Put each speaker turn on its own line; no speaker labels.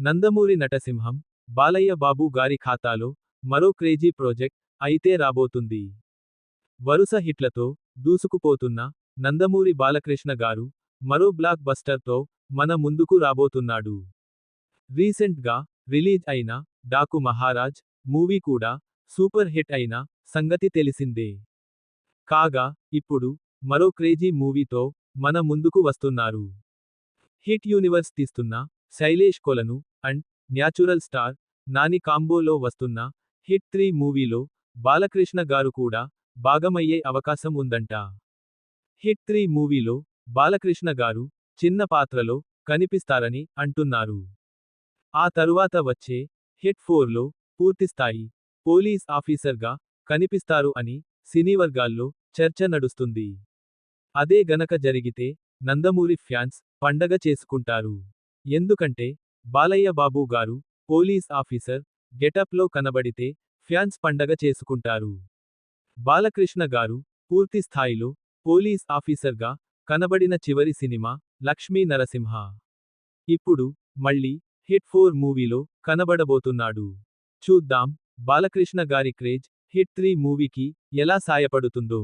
నందమూరి నటసింహం బాలయ్య బాబు గారి ఖాతాలో మరో క్రేజీ ప్రాజెక్ట్ అయితే రాబోతుంది. వరుస హిట్లతో దూసుకుపోతున్న నందమూరి బాలకృష్ణ గారు మరో బ్లాక్ బస్టర్తో మన ముందుకు రాబోతున్నాడు. రీసెంట్గా రిలీజ్ అయిన డాకు మహారాజ్ మూవీ కూడా సూపర్ హిట్ అయిన సంగతి తెలిసిందే. కాగా ఇప్పుడు మరో క్రేజీ మూవీతో మన ముందుకు వస్తున్నారు. హిట్ యూనివర్స్ తీస్తున్న Sailesh Kolanu and natural star Nani కాంబోలో వస్తున్న హిట్ త్రీ మూవీలో బాలకృష్ణ గారు కూడా భాగమయ్యే అవకాశం ఉందంట. హిట్ త్రీ మూవీలో బాలకృష్ణ గారు చిన్న పాత్రలో కనిపిస్తారని అంటున్నారు. ఆ తరువాత వచ్చే హిట్ ఫోర్లో పూర్తిస్థాయి పోలీస్ ఆఫీసర్గా కనిపిస్తారు అని సినీ వర్గాల్లో చర్చ నడుస్తుంది. అదే గనక జరిగితే నందమూరి ఫ్యాన్స్ పండగ చేసుకుంటారు. ఎందుకంటే బాలయ్య బాబు గారు పోలీస్ ఆఫీసర్ గెటప్లో కనబడితే ఫ్యాన్స్ పండగ చేసుకుంటారు. బాలకృష్ణ గారు పూర్తి స్థాయిలో పోలీస్ ఆఫీసర్గా కనబడిన చివరి సినిమా లక్ష్మీ నరసింహ. ఇప్పుడు మళ్ళీ హిట్ ఫోర్ మూవీలో కనబడబోతున్నాడు. చూద్దాం బాలకృష్ణ గారి క్రేజ్ హిట్ త్రీ మూవీకి ఎలా సాయపడుతుందో.